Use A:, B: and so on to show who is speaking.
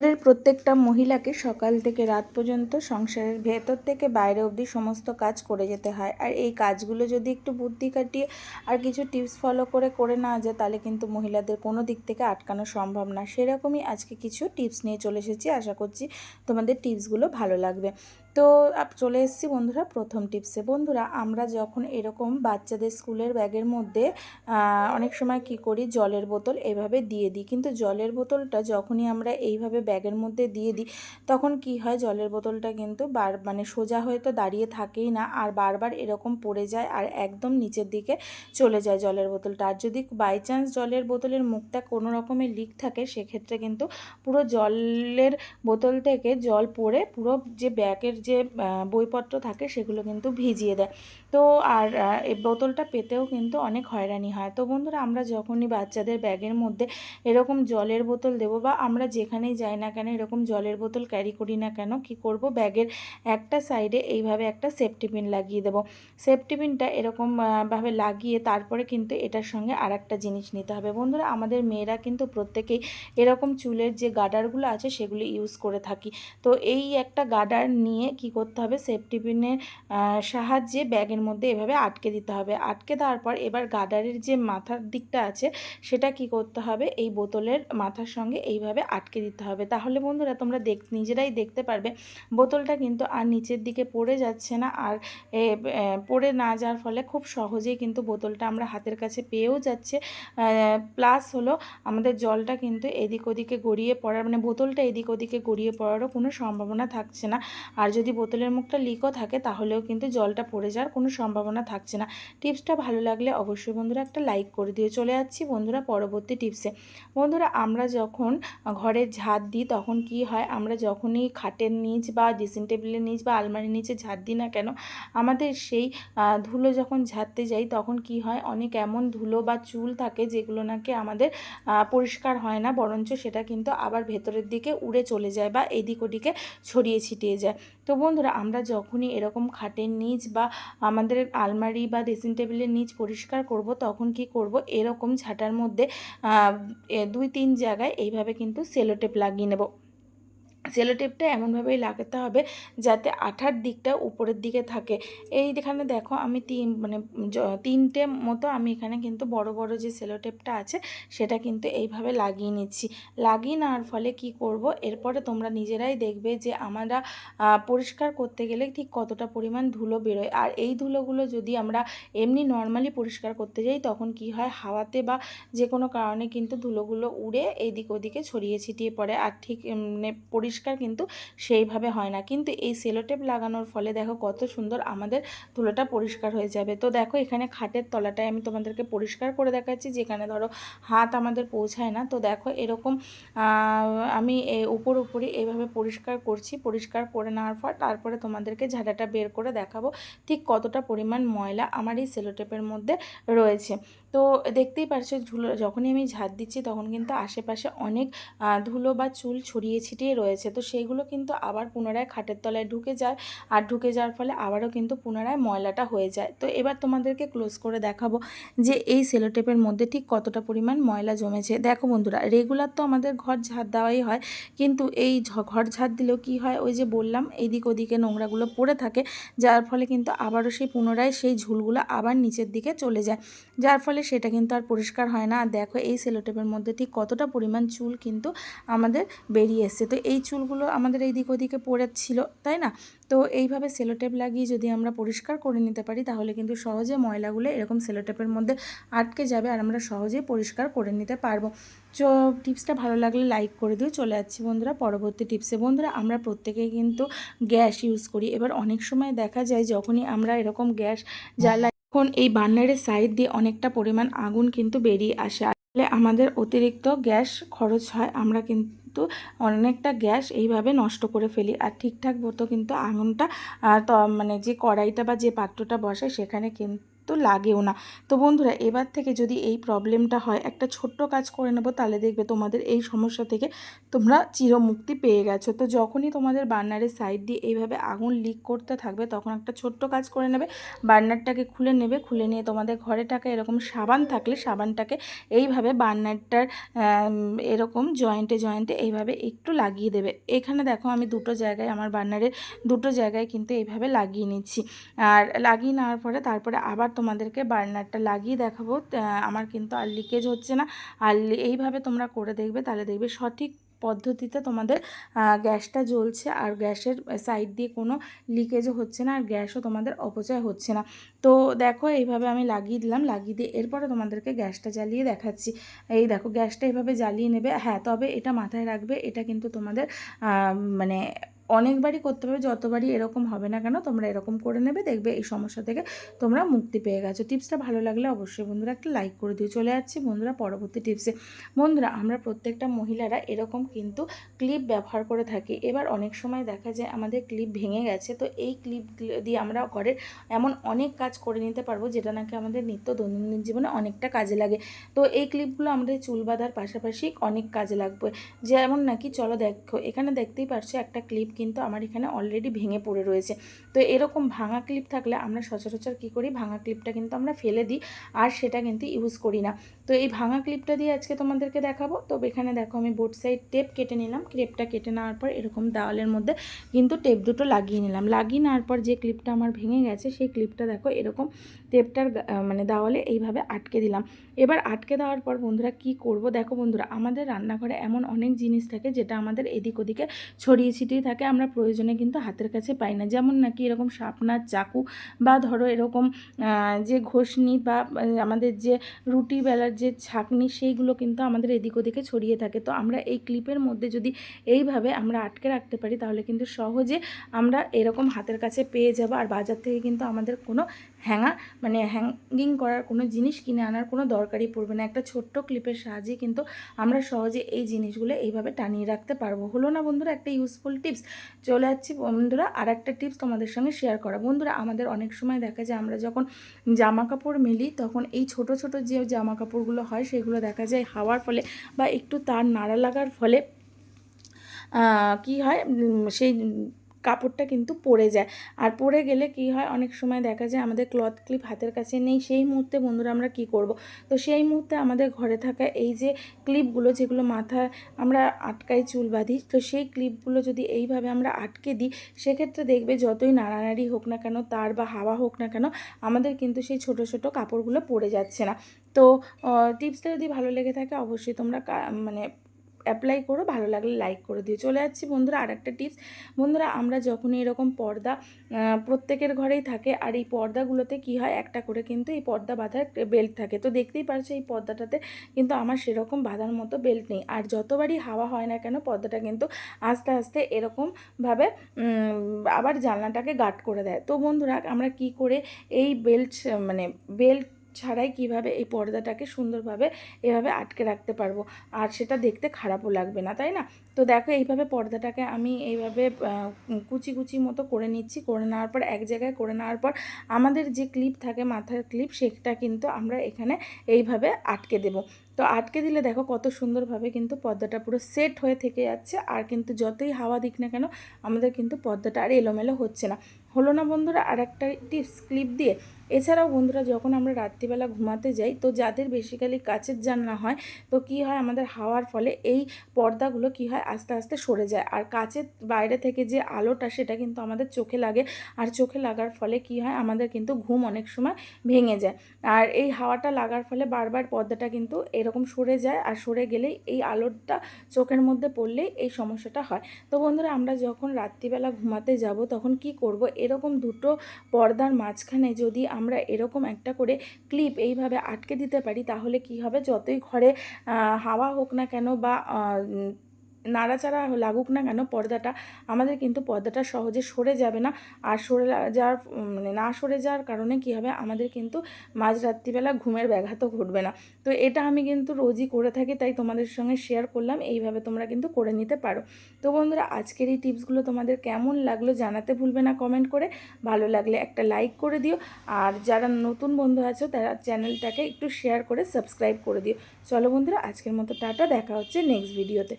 A: আমাদের প্রত্যেকটা মহিলাকে সকাল থেকে রাত পর্যন্ত সংসারের ভেতর থেকে বাইরে অবধি সমস্ত কাজ করে যেতে হয়। আর এই কাজগুলো যদি একটু বুদ্ধি কাটিয়ে আর কিছু টিপস ফলো করে করে না যায়, তাহলে কিন্তু মহিলাদের কোনো দিক থেকে আটকানো সম্ভব না। সেরকমই আজকে কিছু টিপস নিয়ে চলে এসেছি। আশা করছি তোমাদের টিপসগুলো ভালো লাগবে। তো চলে এসেছি বন্ধুরা প্রথম টিপসে বন্ধুরা, আমরা যখন এরকম বাচ্চাদের স্কুলের ব্যাগের মধ্যে অনেক সময় কি করি, জলের বোতল এভাবে দিয়ে দিই। কিন্তু জলের বোতলটা যখনই আমরা এইভাবে ব্যাগের মধ্যে দিয়ে দিই, তখন কি হয়, জলের বোতলটা কিন্তু বার মানে সোজা হয়ে তো দাঁড়িয়ে থাকেই না, আর বারবার এরকম পড়ে যায় আর একদম নিচের দিকে চলে যায় জলের বোতলটা। আর যদি বাই চান্স জলের বোতলের মুখটা কোনো রকমের লিক থাকে, সেক্ষেত্রে কিন্তু পুরো জলের বোতল থেকে জল পড়ে পুরো যে ব্যাগের যে বইপত্র থাকে সেগুলো কিন্তু ভিজিয়ে দেয়। তো আর এই বোতলটা পেতেও কিন্তু অনেক হয়রানি হয়। তো বন্ধুরা, আমরা যখনই বাচ্চাদের ব্যাগের মধ্যে এরকম জলের বোতল দেবো বা আমরা যেখানেই যাই না কেন এরকম জলের বোতল ক্যারি করি না কেন, কি করব? ব্যাগের একটা সাইডে এইভাবে একটা সেফটি পিন লাগিয়ে দেবো। সেফটি পিনটা এরকম ভাবে লাগিয়ে তারপরে কিন্তু এটার সঙ্গে আর একটা জিনিস নিতে হবে। বন্ধুরা, আমাদের মেয়েরা কিন্তু প্রত্যেকেই এরকম চুলের যে গাডারগুলো আছে সেগুলো ইউজ করে থাকি। তো এই একটা গাডার নিয়ে কি করতে হবে? সেফটি পিনের সাহায্যে ব্যাগের মধ্যে এভাবে আটকে দিতে হবে। আটকে দেওয়ার পর এবার গার্ডারের যে মাথার দিকটা আছে, সেটা কি করতে হবে? এই বোতলের মাথার সঙ্গে এইভাবে আটকে দিতে হবে। তাহলে বন্ধুরা, তোমরা দেখ, নিজেরাই দেখতে পারবে। বোতলটা কিন্তু আর নিচের দিকে পড়ে যাচ্ছে না আর পড়ে না যাওয়ার ফলে খুব সহজেই কিন্তু বোতলটা আমরা হাতের কাছে পেয়েও যাচ্ছে। প্লাস হলো আমাদের জলটা কিন্তু এদিক ওদিকে গড়িয়ে পড়ার মানে বোতলটা এদিক ওদিকে গড়িয়ে পড়ারও কোনো সম্ভাবনা থাকছে না। আর যদি বোতলের মুখটা লিকও থাকে, তাহলেও কিন্তু জলটা পড়ে যাওয়ার কোনো সম্ভাবনা থাকছে না। টিপসটা ভালো লাগলে অবশ্যই বন্ধুরা একটা লাইক করে দিয়ে চলে যাচ্ছি বন্ধুরা পরবর্তী টিপসে। বন্ধুরা, আমরা যখন ঘরে ঝাড় দিই, তখন কি হয়? আমরা যখনই খাটের নিচ বা ড্রেসিং টেবিলের নিচ বা আলমারির নিচে ঝাড় দিই না কেন? আমাদের সেই ধুলো যখন ঝাড়তে যাই, তখন কি হয়? অনেক এমন ধুলো বা চুল থাকে, যেগুলো নাকি আমাদের পরিষ্কার হয় না, বরঞ্চ সেটা কিন্তু আবার ভেতরের দিকে উড়ে চলে যায় বা এদিক ওদিকে ছড়িয়ে ছিটিয়ে যায়। তো বন্ধুরা, আমরা যখনই এরকম খাটের নিচ বা আমাদের আলমারি বা ড্রেসিং টেবিলের নিচ পরিষ্কার করব, তখন কি করব? এরকম ঝাঁটার মধ্যে দুই তিন জায়গায় এইভাবে কিন্তু সেলোটেপ লাগিয়ে নেব। সেলোটেপটা এমনভাবেই লাগাতে হবে যাতে আঠার দিকটা উপরের দিকে থাকে। এই এখানে দেখো আমি তিন মানে তিনটে মতো আমি এখানে কিন্তু বড় বড় যে সেলোটেপটা আছে সেটা কিন্তু এইভাবে লাগিয়ে নিচ্ছি। লাগিয়ে নেওয়ার ফলে কি করব? এরপরে তোমরা নিজেরাই দেখবে যে আমরা পরিষ্কার করতে গেলে ঠিক কতটা পরিমাণ ধুলো বেরোয়। আর এই ধুলোগুলো যদি আমরা এমনি নর্মালি পরিষ্কার করতে যাই তখন কি হয়? হাওয়াতে বা যে কোনো কারণে কিন্তু ধুলোগুলো উড়ে এইদিক ওদিকে ছড়িয়ে ছিটিয়ে পড়ে। আর ঠিক মানে পরিষ্কার কিন্তু সেইভাবে হয় না। কিন্তু এই সেলোটেপ লাগানোর ফলে দেখো কত সুন্দর আমাদের ধুলোটা পরিষ্কার হয়ে যাবে। তো দেখো এখানে খাটের তলাটায় আমি তোমাদেরকে পরিষ্কার করে দেখাচ্ছি, যেখানে ধরো হাত আমাদের পৌঁছায় না। তো দেখো এরকম আমি উপর উপরে এইভাবে পরিষ্কার করছি। পরিষ্কার করে নেওয়ার পর তারপরে তোমাদেরকে ঝাঁটাটা বের করে দেখাবো ঠিক কতটা পরিমাণ ময়লা আমার এই সেলোটেপের মধ্যে রয়েছে। তো দেখতেই পারছ, ধুলো, যখনই আমি ঝাড় দিচ্ছি তখন কিন্তু আশেপাশে অনেক ধুলো বা চুল ছড়িয়ে ছিটিয়ে রয়েছে। তো সেইগুলো কিন্তু আবার পুনরায় খাটের তলায় ঢুকে যায় আর ঢুকে যাওয়ার ফলে আবারও কিন্তু পুনরায় ময়লাটা হয়ে যায়। তো এবার তোমাদেরকে ক্লোজ করে দেখাবো যে এই সেলোটেপের মধ্যে ঠিক কতটা পরিমাণ ময়লা জমেছে। দেখো বন্ধুরা রেগুলার তো আমাদের ঘর ঝাড় দেওয়াই হয়, কিন্তু এই ঘর ঝাড় দিলেও কি হয়? ওই যে বললাম, এদিক ওদিকে নোংরাগুলো পড়ে থাকে, যার ফলে কিন্তু আবারও সেই পুনরায় সেই ঝুলগুলো আবার নিচের দিকে চলে যায়। যার ফলে সেটা কিন্তু আর পরিষ্কার হয় না। আর দেখো এই সেলোটেপের মধ্যে ঠিক কতটা পরিমাণ চুল কিন্তু আমাদের বেরিয়ে এসছে। তো এই চুলগুলো আমাদের এই দিক ওদিকে পড়ে ছিল, তাই না? তো এইভাবে সেলোটেপ লাগিয়ে যদি আমরা পরিষ্কার করে নিতে পারি, তাহলে কিন্তু সহজে ময়লাগুলো এরকম সেলোটেপের মধ্যে আটকে যাবে আর আমরা সহজেই পরিষ্কার করে নিতে পারব। টিপসটা ভালো লাগলে লাইক করে দিও। চলে যাচ্ছি বন্ধুরা পরবর্তী টিপসে। বন্ধুরা, আমরা প্রত্যেকেই কিন্তু গ্যাস ইউজ করি। এবার অনেক সময় দেখা যায় যখনই আমরা এরকম গ্যাস জ্বালাই তখন এই বার্নারের সাইড দিয়ে অনেকটা পরিমাণ আগুন কিন্তু বেরিয়ে আসে। আসলে আমাদের অতিরিক্ত গ্যাস খরচ হয়, আমরা কিন্তু অনেকটা গ্যাস এইভাবে নষ্ট করে ফেলি। আর ঠিকঠাক মতো কিন্তু আগুনটা মানে যে কড়াইটা বা যে পাত্রটা বসে সেখানে কিন্তু তো লাগেও না। তো বন্ধুরা, এবার থেকে যদি এই প্রবলেমটা হয়, একটা ছোট্ট কাজ করে নেব, তাহলে দেখবে তোমাদের এই সমস্যা থেকে তোমরা চিরমুক্তি পেয়ে গেছো। তো যখনই তোমাদের বার্নারের সাইড দিয়ে এইভাবে আগুন লিক করতে থাকবে, তখন একটা ছোট্ট কাজ করে নেবে। বার্নারটাকে খুলে নেবে, খুলে নিয়ে তোমাদের ঘরে টাকা এরকম সাবান থাকলে সাবানটাকে এইভাবে বার্নারটার এরকম জয়েন্টে জয়েন্টে এইভাবে একটু লাগিয়ে দেবে। এখানে দেখো, আমি দুটো জায়গায়, আমার বার্নারের দুটো জায়গায় কিন্তু এইভাবে লাগিয়ে নিচ্ছি। আর লাগিয়ে নেওয়ার পরে তারপরে আবার তোমাদেরকে বার্নারটা লাগিয়ে দেখাবো। আমার কিন্তু আর লিকেজ হচ্ছে না। আর এইভাবে তোমরা করে দেখবে, তাহলে দেখবে সঠিক পদ্ধতিতে তোমাদের গ্যাসটা জ্বলছে। আর গ্যাসের সাইড দিয়ে কোনো লিকেজও হচ্ছে না, আর গ্যাসও তোমাদের অপচয় হচ্ছে না। তো দেখো, এইভাবে আমি লাগিয়ে দিলাম, লাগিয়ে দিয়ে এরপরে তোমাদেরকে গ্যাসটা জ্বালিয়ে দেখাচ্ছি। এই দেখো, গ্যাসটা এইভাবে জ্বালিয়ে নেবে। হ্যাঁ তবে এটা মাথায় রাখবে, এটা কিন্তু তোমাদের মানে অনেকবারই করতে পারবে যতবারই এরকম হবে না কেন তোমরা এরকম করে নেবে, দেখবে এই সমস্যা থেকে তোমরা মুক্তি পেয়ে গেছো। টিপসটা ভালো লাগলে অবশ্যই বন্ধুরা একটা লাইক করে দিও। চলে যাচ্ছি বন্ধুরা পরবর্তী টিপসে বন্ধুরা, আমরা প্রত্যেকটা মহিলারা এরকম কিন্তু ক্লিপ ব্যবহার করে থাকি। এবার অনেক সময় দেখা যায় আমাদের ক্লিপ ভেঙে গেছে, তো এই ক্লিপ দিয়ে আমরা ঘরের এমন অনেক কাজ করে নিতে পারব, যেটা নাকি আমাদের নিত্য দৈনন্দিন জীবনে অনেকটা কাজে লাগে। তো এই ক্লিপগুলো আমাদের চুল বাঁধার পাশাপাশি অনেক কাজে লাগবে। যেমন নাকি, চলো দেখো, এখানে দেখতেই পারছ একটা ক্লিপ কিন্তু আমার এখানে অলরেডি ভেঙে পড়ে রয়েছে। তো এরকম ভাঙা ক্লিপ থাকলে আমরা সচরাচর কী করি? ভাঙা ক্লিপটা কিন্তু আমরা ফেলে দিই, আর সেটা কিন্তু ইউজ করি না। তো এই ভাঙা ক্লিপটা দিয়ে আজকে তোমাদেরকে দেখাবো। তো এখানে দেখো আমি বোর্ড সাইড টেপ কেটে নিলাম। ক্লিপটা কেটে নেওয়ার পর এরকম দেওয়ালের মধ্যে কিন্তু টেপ দুটো লাগিয়ে নিলাম। লাগিয়ে নেওয়ার পর যে ক্লিপটা আমার ভেঙে গেছে, সেই ক্লিপটা দেখো এরকম টেপটার মানে দেওয়ালে এইভাবে আটকে দিলাম। এবার আটকে দেওয়ার পর বন্ধুরা কি করব? দেখো বন্ধুরা, আমাদের রান্নাঘরে এমন অনেক জিনিস থাকে যেটা আমাদের এদিক ওদিকে ছড়িয়ে ছিটিয়ে থাকে। আমরা প্রয়োজনে কিন্তু হাতের কাছে পাই না। যেমন নাকি এরকম শাপনার চাকু বা ধরো এরকম যে ঘোষণি বা আমাদের যে রুটি বেলার যে ছাকনি সেইগুলো কিন্তু আমাদের এদিক ওদিকে ছড়িয়ে থাকে। তো আমরা এই ক্লিপের মধ্যে যদি এইভাবে আমরা আটকে রাখতে পারি, তাহলে কিন্তু সহজে আমরা এরকম হাতের কাছে পেয়ে যাব। আর বাজার থেকে কিন্তু আমাদের কোনো হ্যাঙ্গা মানে হ্যাঙ্গিং করার কোনো জিনিস কিনে আনার কোনো দরকারই পড়বে না। একটা ছোট্ট ক্লিপের সাহায্যে কিন্তু আমরা সহজে এই জিনিসগুলো এইভাবে টানিয়ে রাখতে পারব। হলো না বন্ধুরা, একটা ইউজফুল টিপস চলে যাচ্ছি বন্ধুরা আর একটা টিপস তোমাদের সঙ্গে শেয়ার করা। বন্ধুরা, আমাদের অনেক সময় দেখা যায় আমরা যখন জামা কাপড় মেলি, তখন এই ছোট ছোট যে জামা কাপড়গুলো হয়, সেগুলো দেখা যায় হাওয়ার ফলে বা একটু তার নাড়া লাগার ফলে কি হয়? সেই কাপড়টা কিন্তু পড়ে যায়। আর পড়ে গেলে কি হয়? অনেক সময় দেখা যায় আমাদের ক্লথ ক্লিপ হাতের কাছে নেই। সেই মুহূর্তে বন্ধুরা আমরা কি করব? তো সেই মুহূর্তে আমাদের ঘরে থাকা এই যে ক্লিপগুলো যেগুলো মাথায় আমরা আটকাই চুল বাঁধি, তো সেই ক্লিপগুলো যদি এইভাবে আমরা আটকে দিই, সেক্ষেত্রে দেখবে যতই নাড়ানাড়ি হোক না কেন, তার বা হাওয়া হোক না কেন, আমাদের কিন্তু সেই ছোট ছোট কাপড়গুলো পড়ে যাচ্ছে না। তো টিপসটা যদি ভালো লেগে থাকে, অবশ্যই তোমরা মানে অ্যাপ্লাই করো, ভালো লাগলে লাইক করে দিও। চলে যাচ্ছি বন্ধুরা আর একটা টিপস বন্ধুরা, আমরা যখনই এরকম পর্দা প্রত্যেকের ঘরেই থাকে, আর এই পর্দাগুলোতে কি হয়, একটা করে কিন্তু এই পর্দা বাঁধার বেল্ট থাকে। তো দেখতেই পারছ এই পর্দাটাতে কিন্তু আমার সেরকম বাঁধার মতো বেল্ট নেই। আর যতবারই হাওয়া হয় না কেন, পর্দাটা কিন্তু আস্তে আস্তে এরকমভাবে আবার জানলাটাকে গার্ড করে দেয়। তো বন্ধুরা, আমরা কি করে এই বেল্ট মানে বেল্ট ছাড়াই কীভাবে এই পর্দাটাকে সুন্দরভাবে এভাবে আটকে রাখতে পারব? আর সেটা দেখতে খারাপও লাগবে না, তাই না? তো দেখো, এইভাবে পর্দাটাকে আমি এইভাবে কুচি কুচি মতো করে নিচ্ছি, করে নেওয়ার পর, এক জায়গায় করে নেওয়ার পর, আমাদের যে ক্লিপ থাকে, মাথার ক্লিপ, সেটা কিন্তু আমরা এখানে এইভাবে আটকে দেব। তো আটকে দিলে দেখো, কত সুন্দরভাবে কিন্তু পর্দাটা পুরো সেট হয়ে থেকে যাচ্ছে, আর কিন্তু যতই হাওয়া দিক না কেন, আমাদের কিন্তু পর্দাটা আর এলোমেলো হচ্ছে না। হলো না বন্ধুরা আর একটা টিপস ক্লিপ দিয়ে। এছাড়াও বন্ধুরা, যখন আমরা রাত্রিবেলা ঘুমাতে যাই, তো যাদের বেসিক্যালি কাচের জানলা হয়, তো কি হয় আমাদের হাওয়ার ফলে এই পর্দাগুলো কি হয় আস্তে আস্তে সরে যায়। আর কাচের বাইরে থেকে যে আলোটা, সেটা কিন্তু আমাদের চোখে লাগে। আর চোখে লাগার ফলে কি হয়, আমাদের কিন্তু ঘুম অনেক সময় ভেঙে যায়। আর এই হাওয়াটা লাগার ফলে বারবার পর্দাটা কিন্তু এরকম সরে যায়, আর সরে গেলেই এই আলোটা চোখের মধ্যে পড়লেই এই সমস্যাটা হয়। তো বন্ধুরা, আমরা যখন রাত্রিবেলা ঘুমাতে যাব, তখন কি করব? এরকম দুটো পর্দার মাঝখানে যদি আমরা এরকম একটা করে ক্লিপ এইভাবে আটকে দিতে পারি, তাহলে কি হবে? যতই ঘরে হাওয়া হোক না কেন বা নাড়াচাড়া লাগুক না কেন, পর্দাটা আমাদের কিন্তু পর্দাটা সহজে সরে যাবে না। আর সরে যাওয়ার মানে না সরে যাওয়ার কারণে কী হবে? আমাদের কিন্তু মাঝ রাত্রিবেলা ঘুমের ব্যাঘাতও ঘটবে না। তো এটা আমি কিন্তু রোজই করে থাকি, তাই তোমাদের সঙ্গে শেয়ার করলাম, এইভাবে তোমরা কিন্তু করে নিতে পারো। তো বন্ধুরা, আজকের এই টিপসগুলো তোমাদের কেমন লাগল জানাতে ভুলবে না কমেন্ট করে, ভালো লাগলে একটা লাইক করে দিও, আর যারা নতুন বন্ধু আছো, তারা চ্যানেলটাকে একটু শেয়ার করে সাবস্ক্রাইব করে দিও। চলো বন্ধুরা, আজকের মতো টাটা, দেখা হচ্ছে নেক্সট ভিডিওতে